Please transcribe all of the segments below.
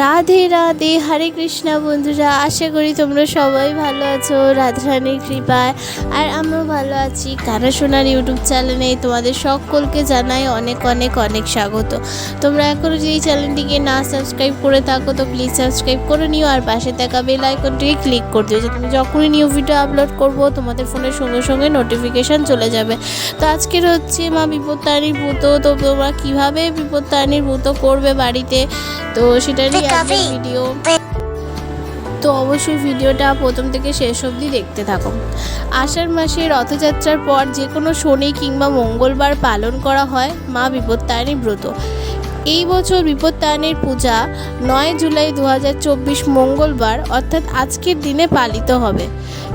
রাধে রাধে, হরে কৃষ্ণা বন্ধুরা, আশা করি তোমরা সবাই ভালো আছো, রাধারানীর কৃপায়। আর আমরাও ভালো আছি। কারা সোনার ইউটিউব চ্যানেলে তোমাদের সকলকে জানাই অনেক অনেক অনেক স্বাগত। তোমরা এখনও এই চ্যানেলটিকে না সাবস্ক্রাইব করে থাকো, তো প্লিজ সাবস্ক্রাইব করে নিও। আর পাশে থাকা বেল আইকনটিকে ক্লিক করে দিও। যাতে আমি যখনই নিউ ভিডিও আপলোড করব, তোমাদের ফোনের সঙ্গে সঙ্গে নোটিফিকেশান চলে যাবে। তো আজকের হচ্ছে মা বিপত্তারিণীর ব্রত। তো তোমরা কীভাবে বিপত্তারিণীর ভূত করবে বাড়িতে? তো সেটা আজকের ভিডিও তো অবশ্যই ভিডিওটা প্রথম থেকে শেষ অবধি দেখতে থাকো। আষাঢ় মাসে রথযাত্রার পর যে কোনো শনি কিংবা মঙ্গলবার পালন করা হয় মা বিপত্তায়নী ব্রত। এই বছর বিপত্তায়নীর পূজা নয় জুলাই দু হাজার চব্বিশ মঙ্গলবার অর্থাৎ আজকের দিনে পালিত হবে।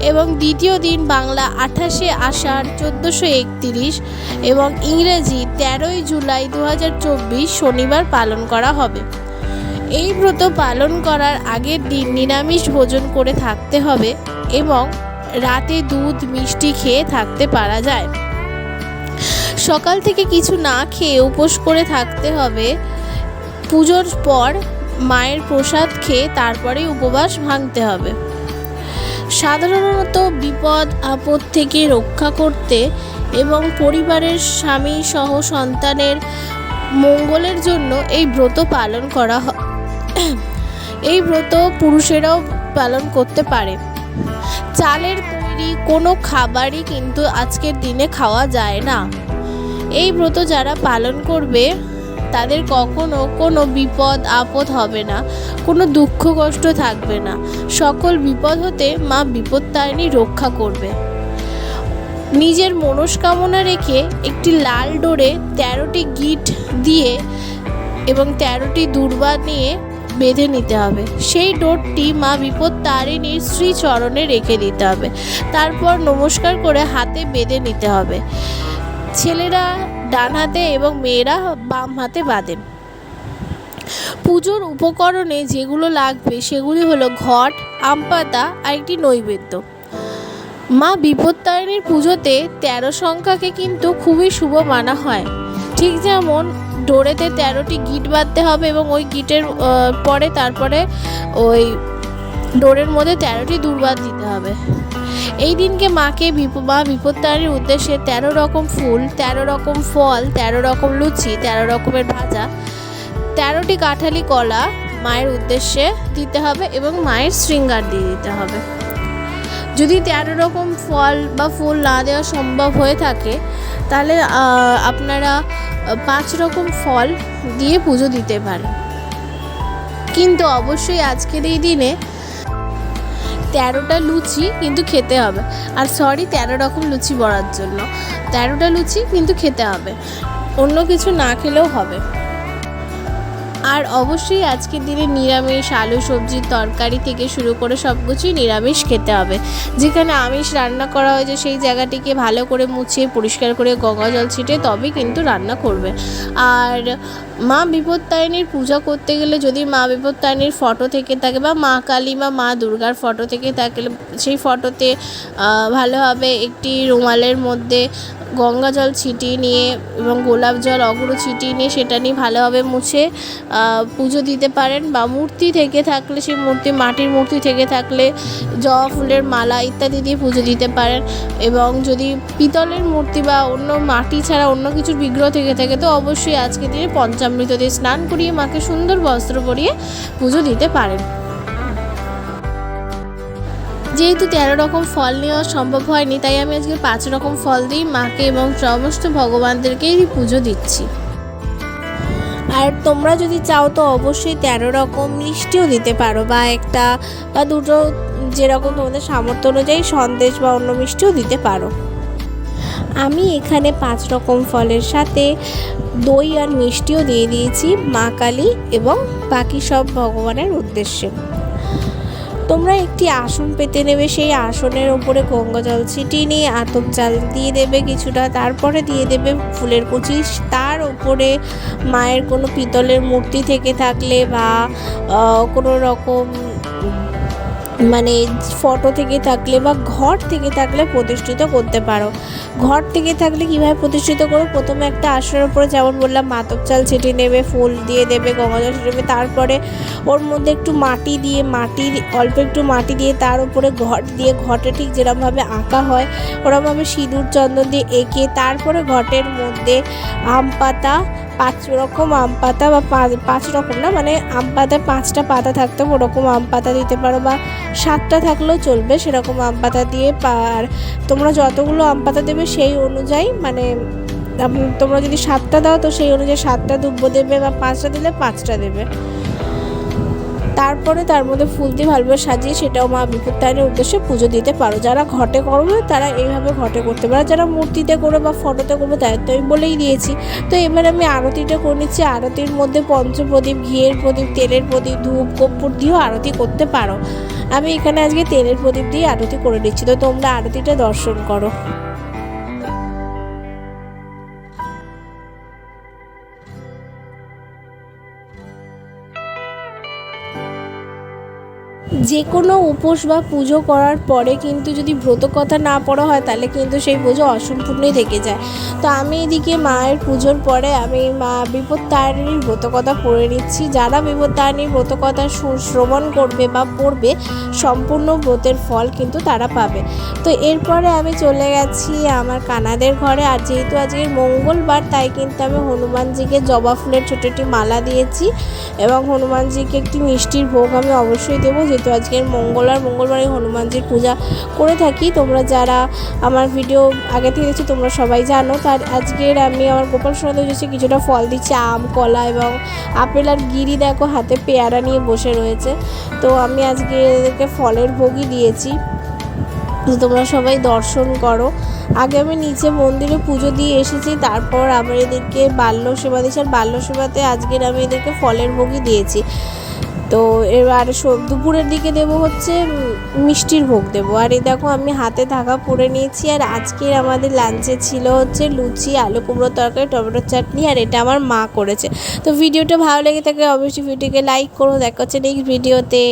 এবং দ্বিতীয় দিন বাংলা আঠাশে আষাঢ় চোদ্দোশো একতিরিশ এবং ইংরেজি তেরোই জুলাই দু হাজার চব্বিশ শনিবার পালন করা হবে। এই ব্রত পালন করার আগের দিন নিরামিষ ভোজন করে থাকতে হবে এবং রাতে দুধ, মিষ্টি খেয়ে থাকতে পারা যায়। সকাল থেকে কিছু না খেয়ে উপোস করে থাকতে হবে। পুজোর পর মায়ের প্রসাদ খেয়ে তারপরেই উপবাস ভাঙতে হবে। সাধারণত বিপদ, আপদ থেকে রক্ষা করতে এবং পরিবারের স্বামী সহ সন্তানের মঙ্গলের জন্য এই ব্রত পালন করা হয় এই ব্রত পুরুষেরাও পালন করতে পারে। চালের তৈরি কোনো খাবারই কিন্তু আজকের দিনে খাওয়া যায় না। এই ব্রত যারা পালন করবে, তাদের কখনো কোনো বিপদ, আপদ হবে না, কোনো দুঃখ, কষ্ট থাকবে না। সকল বিপদ হতে মা বিপত্তারিণী রক্ষা করবে। নিজের মনস্কামনা রেখে একটি লাল ডোরে তেরোটি গিট দিয়ে এবং তেরোটি দুর্বা নিয়ে বেঁধে নিতে হবে। সেই ডোরটি মা বিপদ তারিণীর শ্রীচরণে রেখে দিতে হবে। তারপর নমস্কার করে হাতে বেঁধে নিতে হবে। ছেলেরা ডান হাতে এবং মেয়েরা বাম হাতে বাঁধেন পুজোর উপকরণে যেগুলো লাগবে সেগুলি হলো ঘট আম পাতা আর একটি নৈবেদ্য। মা বিপত্তারিণীর পুজোতে তেরো সংখ্যাকে কিন্তু খুবই শুভ মানা হয়। ঠিক যেমন ডোরেতে তেরোটি গিট বাঁধতে হবে এবং ওই গিটের পরে তারপরে ওই ডোরের মধ্যে তেরোটি দুর্বাদ দিতে হবে। এই দিনকে মাকে বিপ, মা বিপত্তারিণীর উদ্দেশ্যে তেরো রকম ফুল, তেরো রকম ফল, তেরো রকম লুচি, তেরো রকমের ভাজা, তেরোটি কাঁঠালি কলা মায়ের উদ্দেশ্যে দিতে হবে এবং মায়ের শৃঙ্গার দিয়ে দিতে হবে। যদি তেরো রকম ফল বা ফুল না দেওয়া সম্ভব হয়ে থাকে, তাহলে আপনারা পাঁচ রকম ফল দিয়ে পুজো দিতে পারেন। কিন্তু অবশ্যই আজকের এই দিনে তেরোটা লুচি কিন্তু খেতে হবে। আর সরি তেরো রকম লুচি বড়ার জন্য। তেরোটা লুচি কিন্তু খেতে হবে। অন্য কিছু না খেলেও হবে। আর অবশ্যই আজকের দিনে নিরামিষ, আলু সবজির তরকারি থেকে শুরু করে সব কিছুই নিরামিষ খেতে হবে। যেখানে আমিষ রান্না করা হয়েছে সেই জায়গাটিকে ভালো করে মুছিয়ে পরিষ্কার করে গঙ্গা জল ছিটে তবে কিন্তু রান্না করবে। আর মা বিপত্তারিণীর পূজা করতে গেলে যদি মা বিপত্তারিণীর ফটো থেকে থাকে বা মা কালী বা মা দুর্গার ফটো থেকে থাকলে সেই ফটোতে ভালোভাবে একটি রুমালের মধ্যে গঙ্গা জল ছিটিয়ে নিয়ে এবং গোলাপ জল অগুরো ছিটিয়ে নিয়ে সেটা নিয়ে ভালোভাবে মুছে পুজো দিতে পারেন বা মূর্তি থেকে থাকলে, সেই মূর্তি, মাটির মূর্তি থেকে থাকলে জবা ফুলের মালা ইত্যাদি দিয়ে পুজো দিতে পারেন। এবং যদি পিতলের মূর্তি বা অন্য মাটি ছাড়া অন্য কিছুর বিগ্রহ থেকে থাকে, তো অবশ্যই আজকে দিনে পঞ্চামৃত দিয়ে স্নান করিয়ে মাকে সুন্দর বস্ত্র পরিয়ে পুজো দিতে পারেন। যেহেতু তেরো রকম ফল নেওয়া সম্ভব হয়নি, তাই আমি আজকে পাঁচ রকম ফল দিই মাকে এবং সমস্ত ভগবানদেরকেই পুজো দিচ্ছি। আর তোমরা যদি চাও তো অবশ্যই তেরো রকম মিষ্টিও দিতে পারো, বা একটা বা দুটো যেরকম তোমাদের সামর্থ্য অনুযায়ী সন্দেশ বা অন্য মিষ্টিও দিতে পারো। আমি এখানে পাঁচ রকম ফলের সাথে দই আর মিষ্টিও দিয়ে দিয়েছি মা কালী এবং বাকি সব ভগবানের উদ্দেশ্যে। তোমরা একটি আসন পেতে নেবে, সেই আসনের ওপরে গঙ্গা জল ছিটিয়ে নিয়ে আতপ চাল দিয়ে দেবে কিছুটা, তারপরে দিয়ে দেবে ফুলের কুচি। তার ওপরে মায়ের কোনো পিতলের মূর্তি থেকে থাকলে বা কোনো রকম মানে ফটো থেকে থাকলে বা ঘর থেকে থাকলে প্রতিষ্ঠিত করতে পারো। ঘর থেকে থাকলে কীভাবে প্রতিষ্ঠিত করো প্রথমে একটা আসনের উপরে যেমন বললাম মাতব চাল ছিটিয়ে নেবে, ফুল দিয়ে দেবে গঙ্গা জল ছিটিয়ে তারপরে ওর মধ্যে একটু মাটি দিয়ে মাটির অল্প একটু মাটি দিয়ে তার উপরে ঘট দিয়ে, ঘটে ঠিক যেরকমভাবে আঁকা হয় ওরকমভাবে সিঁদুর চন্দন দিয়ে এঁকে তারপরে ঘটের মধ্যে আম পাতা পাঁচ রকম আম পাতা বা পাঁচ- রকম না মানে আম পাতায় পাঁচটা পাতা থাকতে ওরকম আম পাতা দিতে পারো বা সাতটা থাকলেও চলবে সেরকম আম পাতা দিয়ে আর তোমরা যতগুলো আম পাতা দেবে সেই অনুযায়ী মানে তোমরা যদি সাতটা দাও তো সেই অনুযায়ী সাতটা দুব্বো দেবে বা পাঁচটা দিলে পাঁচটা দেবে। তারপরে তার মধ্যে ফুল দিয়ে ভালোভাবে সাজিয়ে সেটাও মা বিপত্তায়নের উদ্দেশ্যে পুজো দিতে পারো। যারা ঘটে করবে, তারা এইভাবে ঘটে করতে পারো। যারা মূর্তিতে করে বা ফটোতে করবে, তাদের তো আমি বলেই দিয়েছি। তো এবার আমি আরতিটা করে নিচ্ছি। আরতির মধ্যে পঞ্চপ্রদীপ, ঘিয়ের প্রদীপ, তেলের প্রদীপ, ধূপ, কর্পূর দিয়েও আরতি করতে পারো। আমি এখানে আজকে তেলের প্রদীপ দিয়ে আরতি করে নিচ্ছি। তো তোমরা আরতিটা দর্শন করো। যে কোনো উপোস বা পুজো করার পরে কিন্তু যদি ব্রত কথা না পড়া হয়, তাহলে কিন্তু সেই পুজো অসম্পূর্ণই থেকে যায়। তো আমি এদিকে মায়ের পুজোর পরে আমি মা বিপত্তারিণীর ব্রত কথা পড়ে নিচ্ছি। যারা বিপত্তারিণীর ব্রত কথা শ্রবণ করবে বা পড়বে, সম্পূর্ণ ব্রতের ফল কিন্তু তারা পাবে। তো এরপরে আমি চলে গেছি আমার কানাদের ঘরে। আর যেহেতু আজকের মঙ্গলবার, তাই কিন্তু আমি হনুমানজিকে জবা ফুলের ছোটো একটি মালা দিয়েছি এবং হনুমানজিকে একটি মিষ্টির ভোগ আমি অবশ্যই দেবো। যেহেতু আজকের মঙ্গলবার মঙ্গলবারে হনুমানজির পূজা করে থাকি। তোমরা যারা আমার ভিডিও আগে থেকে দেখছ, তোমরা সবাই জানো তার আজকের আমি আমার গোপাল সোনাদের উদ্দেশ্যে কিছুটা ফল দিচ্ছি, আম, কলা এবং আপেল আর গিরি দেখো, হাতে পেয়ারা নিয়ে বসে রয়েছে। তো আমি আজকে এদেরকে ফলের ভোগই দিয়েছি। তো তোমরা সবাই দর্শন করো। আগে আমি নিচে মন্দিরে পুজো দিয়ে এসেছি, তারপর আবার এদেরকে বাল্য সেবা দিয়েছি আর বাল্য সেবাতে আজকের আমি এদেরকে ফলের ভোগই দিয়েছি। তো এবার দুপুরের দিকে দেবো হচ্ছে মিষ্টির ভোগ দেবো। আর এই দেখো আমি হাতে ধাকা পরে নিয়েছি, আর আজকের আমাদের লাঞ্চে ছিল হচ্ছে লুচি, আলু কুমড়ো তরকারি, টমেটোর চাটনি, আর এটা আমার মা করেছে। তো ভিডিওটা ভালো লেগে থাকে অবশ্যই ভিডিওকে লাইক করো। দেখা হচ্ছে নেক্সট ভিডিওতে